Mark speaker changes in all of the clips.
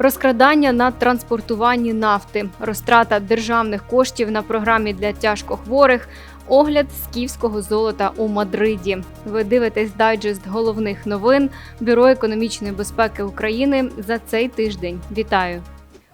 Speaker 1: розкрадання на транспортуванні нафти, розтрата державних коштів на програмі для тяжкохворих. Огляд скіфського золота у Мадриді. Ви дивитесь дайджест головних новин Бюро економічної безпеки України за цей тиждень. Вітаю!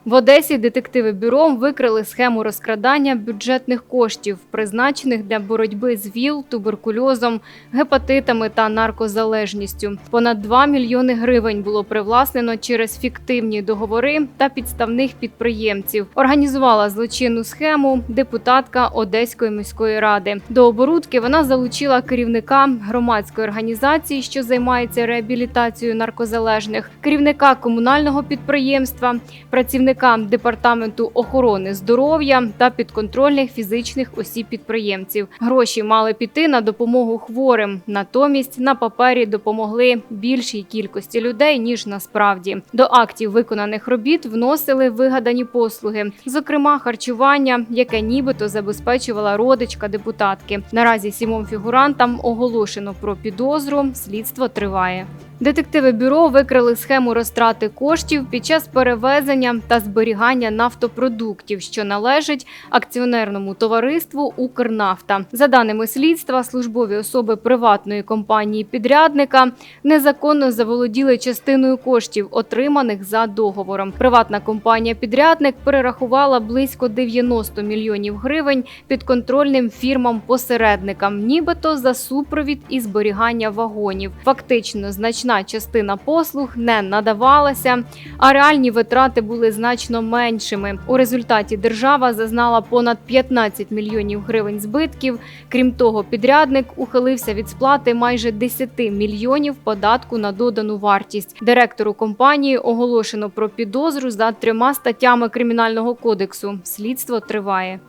Speaker 1: В Одесі детективи бюро викрили схему розкрадання бюджетних коштів, призначених для боротьби з ВІЛ, туберкульозом, гепатитами та наркозалежністю. Понад 2 мільйони гривень було привласнено через фіктивні договори та підставних підприємців. Організувала злочинну схему депутатка Одеської міської ради. До оборудки вона залучила керівника громадської організації, що займається реабілітацією наркозалежних, керівника комунального підприємства, працівника департаменту охорони здоров'я та підконтрольних фізичних осіб підприємців. Гроші мали піти на допомогу хворим. Натомість на папері допомогли більшій кількості людей ніж насправді. До актів виконаних робіт вносили вигадані послуги, зокрема харчування, яке нібито забезпечувала родичка депутатки. Наразі сімом фігурантам оголошено про підозру. Слідство триває. Детективи бюро викрили схему розтрати коштів під час перевезення та зберігання нафтопродуктів, що належать акціонерному товариству Укрнафта. За даними слідства, службові особи приватної компанії підрядника незаконно заволоділи частиною коштів, отриманих за договором. Приватна компанія підрядник перерахувала близько 90 мільйонів гривень підконтрольним фірмам-посередникам, нібито за супровід і зберігання вагонів. Фактично, значна частина послуг не надавалася, а реальні витрати були значно меншими. У результаті держава зазнала понад 15 мільйонів гривень збитків. Крім того, підрядник ухилився від сплати майже 10 мільйонів податку на додану вартість. Директору компанії оголошено про підозру за трьома статтями кримінального кодексу. Слідство триває.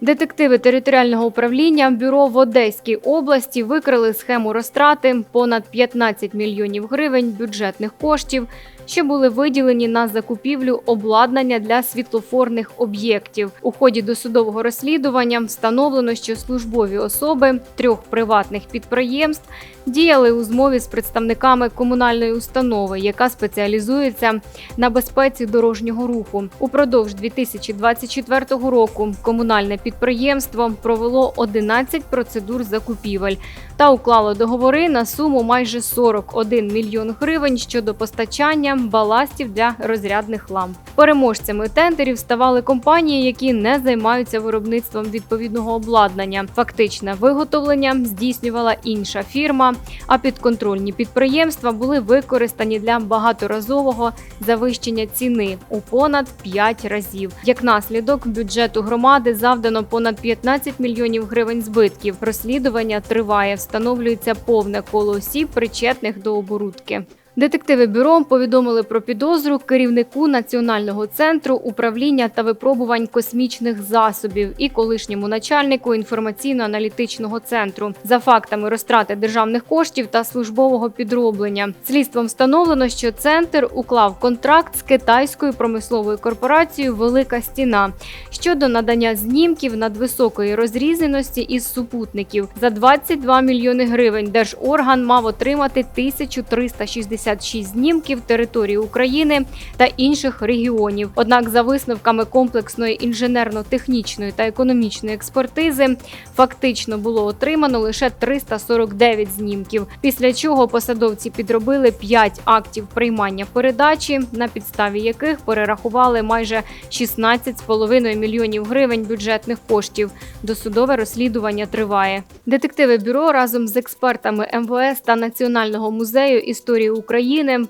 Speaker 1: Детективи територіального управління бюро в Одеській області викрили схему розтрати понад 15 мільйонів гривень бюджетних коштів, що були виділені на закупівлю обладнання для світлофорних об'єктів. У ході досудового розслідування встановлено, що службові особи трьох приватних підприємств діяли у змові з представниками комунальної установи, яка спеціалізується на безпеці дорожнього руху. Упродовж 2024 року комунальне підприємство провело 11 процедур закупівель та уклало договори на суму майже 41 мільйон гривень щодо постачання баластів для розрядних ламп. Переможцями тендерів ставали компанії, які не займаються виробництвом відповідного обладнання. Фактичне виготовлення здійснювала інша фірма, а підконтрольні підприємства були використані для багаторазового завищення ціни у понад 5 разів. Як наслідок бюджету громади завдано понад 15 мільйонів гривень збитків. Розслідування триває. Встановлюється повне коло осіб, причетних до оборудки. Детективи бюро повідомили про підозру керівнику Національного центру управління та випробувань космічних засобів і колишньому начальнику інформаційно-аналітичного центру за фактами розтрати державних коштів та службового підроблення. Слідством встановлено, що центр уклав контракт з китайською промисловою корпорацією Велика Стіна щодо надання знімків надвисокої розрізаності із супутників за 22 мільйони гривень. Держорган мав отримати 1360 56 знімків території України та інших регіонів. Однак, за висновками комплексної інженерно-технічної та економічної експертизи, фактично було отримано лише 349 знімків. Після чого посадовці підробили 5 актів приймання передачі, на підставі яких перерахували майже 16,5 мільйонів гривень бюджетних коштів. Досудове розслідування триває. Детективи бюро разом з експертами МВС та Національного музею історії України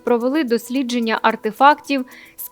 Speaker 1: провели дослідження артефактів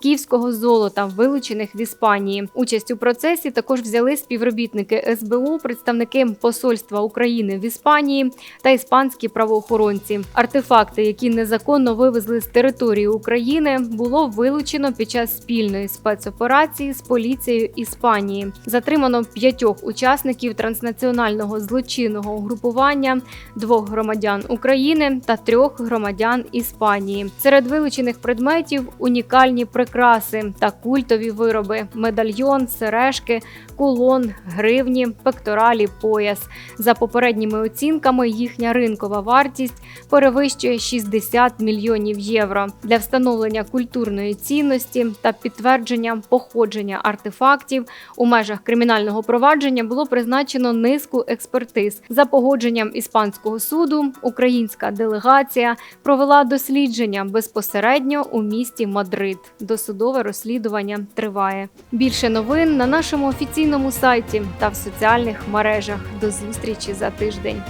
Speaker 1: скіфського золота, вилучених в Іспанії. Участь у процесі також взяли співробітники СБУ, представники Посольства України в Іспанії та іспанські правоохоронці. Артефакти, які незаконно вивезли з території України, було вилучено під час спільної спецоперації з поліцією Іспанії. Затримано п'ятьох учасників транснаціонального злочинного угрупування, двох громадян України та трьох громадян Іспанії. Іспанії. Серед вилучених предметів унікальні прикраси та культові вироби: медальйон, сережки, кулон, гривні, пекторалі, пояс. За попередніми оцінками, їхня ринкова вартість перевищує 60 мільйонів євро. Для встановлення культурної цінності та підтвердження походження артефактів у межах кримінального провадження було призначено низку експертиз. За погодженням іспанського суду, українська делегація провела дослідження безпосередньо у місті Мадрид. Досудове розслідування триває. Більше новин на нашому офіційному сайті та в соціальних мережах. До зустрічі за тиждень.